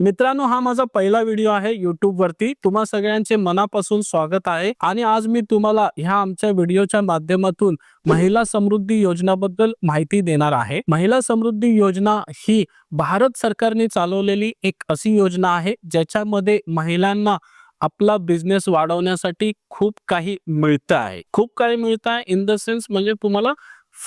मित्रांनो हा माझा पहिला व्हिडिओ आहे युट्यूब वरती. तुम्हा सगळ्यांचे मनापासून स्वागत आहे. आणि आज मी तुम्हाला ह्या आमच्या व्हिडिओच्या माध्यमातून महिला समृद्धी योजनाबद्दल माहिती देणार आहे. महिला समृद्धी योजना ही भारत सरकारने चालवलेली एक अशी योजना आहे ज्याच्यामध्ये महिलांना आपला बिझनेस वाढवण्यासाठी खूप काही मिळतं आहे. खूप काही मिळतं आहे इन द सेन्स म्हणजे तुम्हाला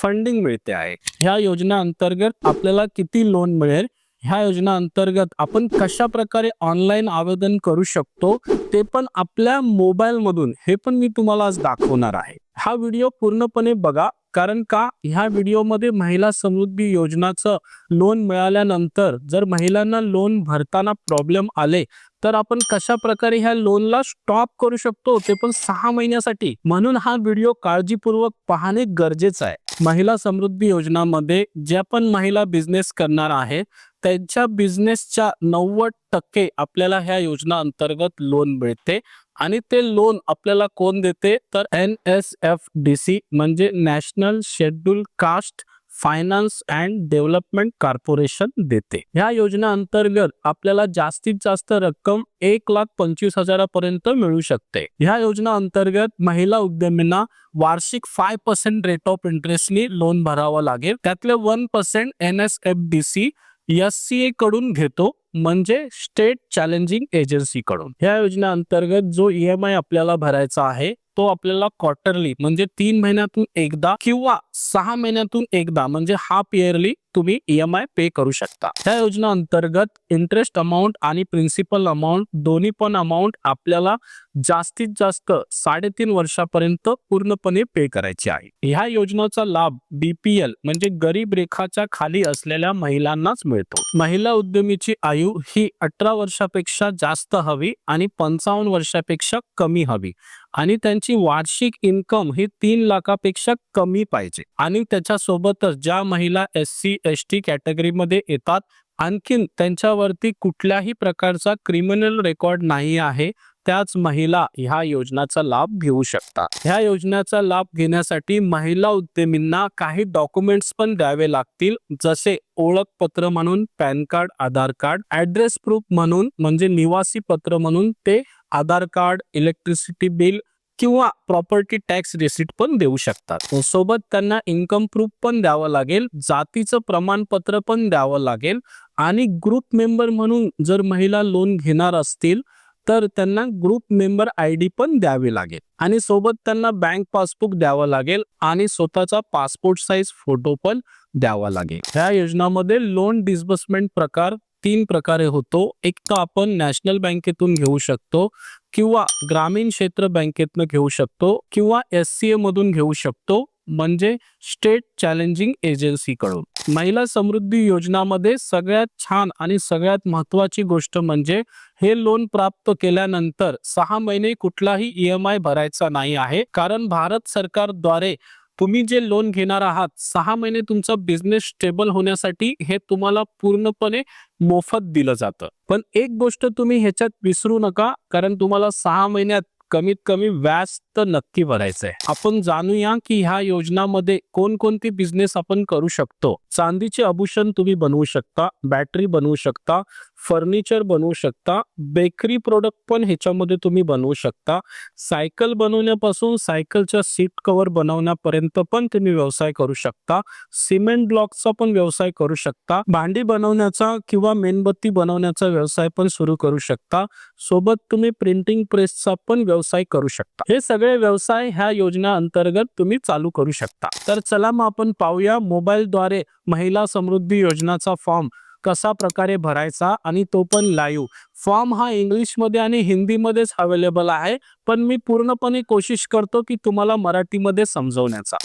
फंडिंग मिळते आहे. ह्या योजना अंतर्गत आपल्याला किती लोन मिळेल? ह्या योजना अंतर्गत आपण कशा प्रकारे ऑनलाईन आवेदन करू शकतो ते पण आपल्या मोबाईल मधून हे पण मी तुम्हाला आज दाखवणार आहे. हा व्हिडिओ पूर्णपणे बघा कारण का? ह्या व्हिडिओमध्ये महिला समृद्धी योजनाचं लोन मिळाल्यानंतर जर महिलांना लोन भरताना प्रॉब्लेम आले तर आपण कशा प्रकारे ह्या लोनला स्टॉप करू शकतो ते पण सहा महिन्यासाठी. म्हणून हा व्हिडिओ काळजीपूर्वक पाहणे गरजेचं आहे. महिला समृद्धी योजनामध्ये ज्या पण महिला बिझनेस करणार आहेत त्यांच्या बिझनेसच्या नव्वद टक्के आपल्याला ह्या योजना अंतर्गत लोन मिळते. आणि ते लोन आपल्याला कोण देते? तर N S F D C म्हणजे national schedule caste finance and development corporation देते. ह्या योजना अंतर्गत आपल्याला जास्तीत जास्त रक्कम एक लाख पंचवीस हजारापर्यंत मिळू शकते. ह्या योजना अंतर्गत महिला उद्यमींना वार्षिक फाय पर्सेंट रेट ऑफ इंटरेस्टनी लोन भरावं लागेल. त्यातले one percent N S F D C S C A कडून घेतो म्हणजे स्टेट चॅलेंजिंग एजन्सी कडून. ह्या योजना अंतर्गत जो ई एम आय आपल्याला भरायचा आहे तो आपल्याला क्वार्टरली म्हणजे तीन महिन्यातून एकदा किंवा सहा महिन्यातून एकदा म्हणजे हाफ इयरली तुम्ही ईएमआय पे करू शकता. त्या योजना अंतर्गत इंटरेस्ट अमाऊंट आणि प्रिन्सिपल अमाऊंट दोन्ही पण अमाऊंट आपल्याला जास्तीत जास्त साडेतीन वर्षापर्यंत पूर्णपणे पे करायची आहे. ह्या योजनेचा लाभ बीपीएल म्हणजे गरीब रेखाच्या खाली असलेल्या महिलांनाच मिळतो. महिला उद्यमीची आयु ही अठरा वर्षापेक्षा जास्त हवी आणि पंचावन्न वर्षापेक्षा कमी हवी आणि त्यांची वार्षिक इन्कम ही तीन लाखापेक्षा कमी पाहिजे आणि त्याच्यासोबतच ज्या महिला एस सी एस टी कॅटेगरीमध्ये येतात आणखीन त्यांच्यावरती कुठल्याही प्रकारचा क्रिमिनल रेकॉर्ड नाही आहे त्याच महिला ह्या योजनाचा लाभ घेऊ शकतात. ह्या योजनेचा लाभ घेण्यासाठी महिला उद्यमींना काही डॉक्युमेंट्स पण द्यावे लागतील जसे ओळखपत्र म्हणून PAN card Aadhaar card address proof म्हणून म्हणजे निवासी पत्र म्हणून ते आधार कार्ड इलेक्ट्रिसिटी बिल किंवा प्रॉपर्टी टॅक्स रिसिट पण देऊ शकतात. सोबत त्यांना इन्कम प्रूफ पण द्यावं लागेल जातीचं प्रमाणपत्र पण द्यावं लागेल आणि ग्रुप मेंबर म्हणून जर महिला लोन घेणार असतील तर त्यांना ग्रुप मेंबर आय डी पण द्यावी लागेल. आणि सोबत त्यांना बँक पासबुक द्यावं लागेल आणि स्वतःचा पासपोर्ट साईज फोटो पण द्यावा लागेल. ह्या योजनामध्ये लोन डिस्बर्समेंट प्रकार तीन प्रकारे होतो. एक तर आपण नॅशनल बँकेतून घेऊ शकतो किंवा ग्रामीण क्षेत्र बँकेतनं घेऊ शकतो किंवा एस सी ए मधून घेऊ शकतो. म्हणजे स्टेट चॅलेंजिंग एजन्सीकडून. महिला समृद्धी योजनामध्ये सगळ्यात छान आणि सगळ्यात महत्वाची गोष्ट म्हणजे हे लोन प्राप्त केल्यानंतर सहा महिने कुठलाही ई एम आय भरायचा नाही आहे. कारण भारत सरकारद्वारे तुम्ही जे लोन घेणार आहात सहा महिने तुमचा बिझनेस स्टेबल होण्यासाठी हे तुम्हाला पूर्णपणे मोफत दिलं जातं. पण एक गोष्ट तुम्ही ह्याच्यात विसरू नका कारण तुम्हाला सहा महिन्यात कमीत कमी व्याज तर नक्की भरायचं आहे आपण जाणूया की ह्या योजनामध्ये कोणकोणती बिझनेस आपण करू शकतो. चांदीचे आभूषण तुम्ही बनवू शकता बॅटरी बनवू शकता फर्निचर बनवू शकता बेकरी प्रोडक्ट पण ह्याच्यामध्ये तुम्ही बनवू शकता. सायकल बनवण्यापासून सायकलच्या सीट कव्हर बनवण्यापर्यंत पण तुम्ही व्यवसाय करू शकता. सिमेंट ब्लॉकचा पण व्यवसाय करू शकता. भांडी बनवण्याचा किंवा मेणबत्ती बनवण्याचा व्यवसाय पण सुरू करू शकता. सोबत तुम्ही प्रिंटिंग प्रेसचा पण व्यवसाय करू शकता. हे सगळे व्यवसाय ह्या योजना अंतर्गत तुम्ही चालू करू शकता. तर चला मग आपण पाहूया मोबाईलद्वारे महिला समृद्धी योजनाचा फॉर्म कसा प्रकारे भरायचा आणि तो पण लाईव्ह फॉर्म हा इंग्लिशमध्ये आणि हिंदीमध्येच अवेलेबल आहे. पण मी पूर्णपणे कोशिश करतो की तुम्हाला मराठीमध्ये समजवण्याचा.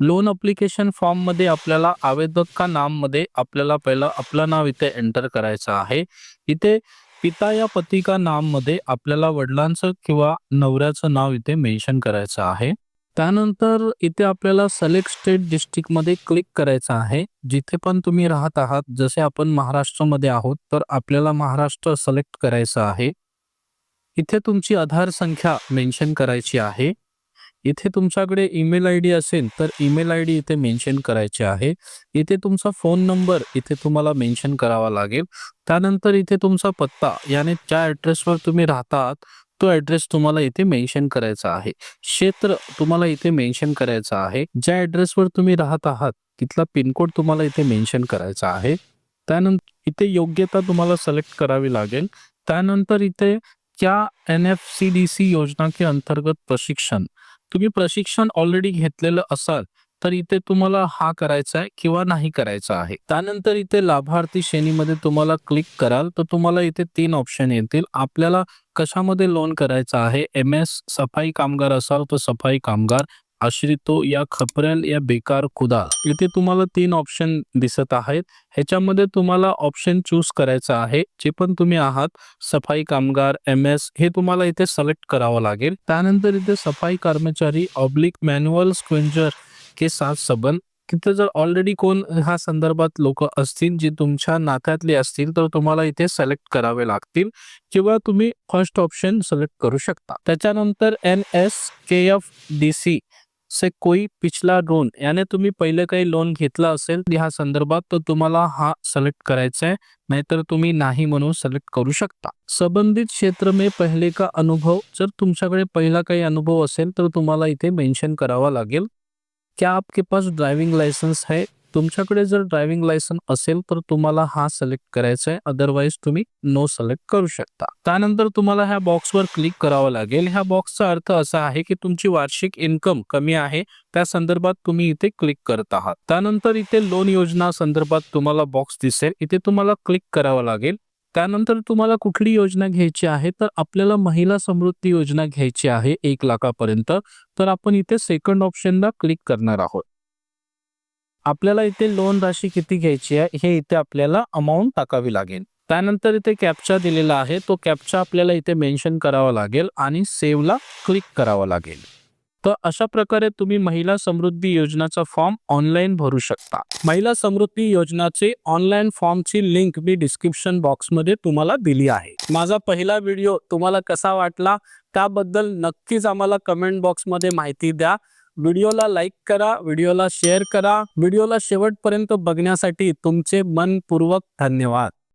लोन अप्लिकेशन फॉर्ममध्ये आपल्याला आवेदक का नाममध्ये आपल्याला पहिलं आपलं नाव इथे एंटर करायचं आहे. इथे पिता या पती का नाममध्ये आपल्याला वडिलांचं किंवा नवऱ्याचं नाव इथे मेन्शन करायचं आहे. त्यानंतर इथे आपल्याला सिलेक्ट स्टेट डिस्ट्रिक्टमध्ये क्लिक करायचं आहे. जिथे पण तुम्ही राहत आहात जसे आपण महाराष्ट्रामध्ये आहोत तर आपल्याला महाराष्ट्र सिलेक्ट करायचं आहे. इथे तुमची आधार संख्या मेन्शन करायची आहे. इथे तुमच्याकडे ईमेल आय डी असेल तर ईमेल आय डी इथे मेन्शन करायचे आहे. इथे तुमचा फोन नंबर इथे तुम्हाला मेन्शन करावा लागेल. त्यानंतर इथे तुमचा पत्ता याने ज्या ॲड्रेसवर तुम्ही राहतात तो ॲड्रेस तुम्हाला इथे मेन्शन करायचा आहे. क्षेत्र तुम्हाला इथे मेन्शन करायचं आहे. ज्या ॲड्रेसवर तुम्ही राहत आहात तिथला पिनकोड तुम्हाला इथे मेन्शन करायचा आहे. त्यानंतर इथे योग्यता तुम्हाला सिलेक्ट करावी लागेल. त्यानंतर इथे क्या N F C D C योजना के अंतर्गत प्रशिक्षण. तुम्ही प्रशिक्षण ऑलरेडी घेतलेलं असाल तर इथे तुम्हाला हा करायचा आहे किंवा नाही करायचा आहे. त्यानंतर इथे लाभार्थी श्रेणीमध्ये तुम्हाला क्लिक कराल तर तुम्हाला इथे तीन ऑप्शन येतील. आपल्याला कशामध्ये लोन करायचं आहे? एम एस सफाई कामगार असाल तर सफाई कामगार. आश्रितो या खपरेल या बेकार खुदा इथे तुम्हाला तीन ऑप्शन दिसत आहेत. ह्याच्यामध्ये तुम्हाला ऑप्शन चूज करायचा आहे. जे पण तुम्ही आहात सफाई कामगार एम एस हे तुम्हाला इथे सिलेक्ट करावं लागेल. त्यानंतर इथे सफाई कर्मचारी ऑब्लिक मॅन्युअल स्क्वेंजर के साथ संबंध तिथे जर ऑलरेडी कोण ह्या संदर्भात लोक असतील जे तुमच्या नात्यातले असतील तर तुम्हाला इथे सिलेक्ट करावे लागतील. किंवा तुम्ही फर्स्ट ऑप्शन सिलेक्ट करू शकता. त्याच्यानंतर N S K F D C से कोई पिछला लोन याने तुम्ही पहिले काही लोन घेतला असेल ह्या संदर्भात तर तुम्हाला हा सिलेक्ट करायचा आहे नाहीतर तुम्ही नाही म्हणून सिलेक्ट करू शकता. संबंधित क्षेत्र में पहिले का अनुभव जर तुमच्याकडे पहिला काही अनुभव असेल तर तुम्हाला इथे मेन्शन करावा लागेल. क्या आपके पास ड्रायव्हिंग लायसन्स है? तुमच्याकडे जर ड्रायव्हिंग लायसन असेल तर तुम्हाला हा सिलेक्ट करायचा आहे अदरवाईज तुम्ही नो सिलेक्ट करू शकता. त्यानंतर तुम्हाला ह्या बॉक्सवर क्लिक करावं लागेल. ह्या बॉक्सचा अर्थ असा आहे की तुमची वार्षिक इन्कम कमी आहे. त्या संदर्भात तुम्ही इथे क्लिक करत आहात. त्यानंतर इथे लोन योजना संदर्भात तुम्हाला बॉक्स दिसेल. इथे तुम्हाला क्लिक करावं लागेल. त्यानंतर तुम्हाला कुठली योजना घ्यायची आहे? तर आपल्याला महिला समृद्धी योजना घ्यायची आहे एक लाखापर्यंत. तर आपण इथे सेकंड ऑप्शनला क्लिक करणार आहोत. आपल्याला इथे लोन राशी किती घ्यायची आहे हे इथे आपल्याला अमाऊंट टाकावी लागेल. त्यानंतर इथे कॅप्चा दिलेला आहे तो कॅप्चा आपल्याला इथे मेन्शन करावा लागेल आणि सेव्हला क्लिक करावा लागेल. तर अशा प्रकारे तुम्ही महिला समृद्धी योजनाचा फॉर्म ऑनलाईन भरू शकता. महिला समृद्धी योजनाचे ऑनलाईन फॉर्मची लिंक मी डिस्क्रिप्शन बॉक्समध्ये तुम्हाला दिली आहे. माझा पहिला व्हिडिओ तुम्हाला कसा वाटला त्याबद्दल नक्कीच आम्हाला कमेंट बॉक्समध्ये माहिती द्या. व्हिडिओला लाईक करा व्हिडिओला शेअर करा. व्हिडिओला शेवटपर्यंत बघण्यासाठी तुमचे मनपूर्वक धन्यवाद.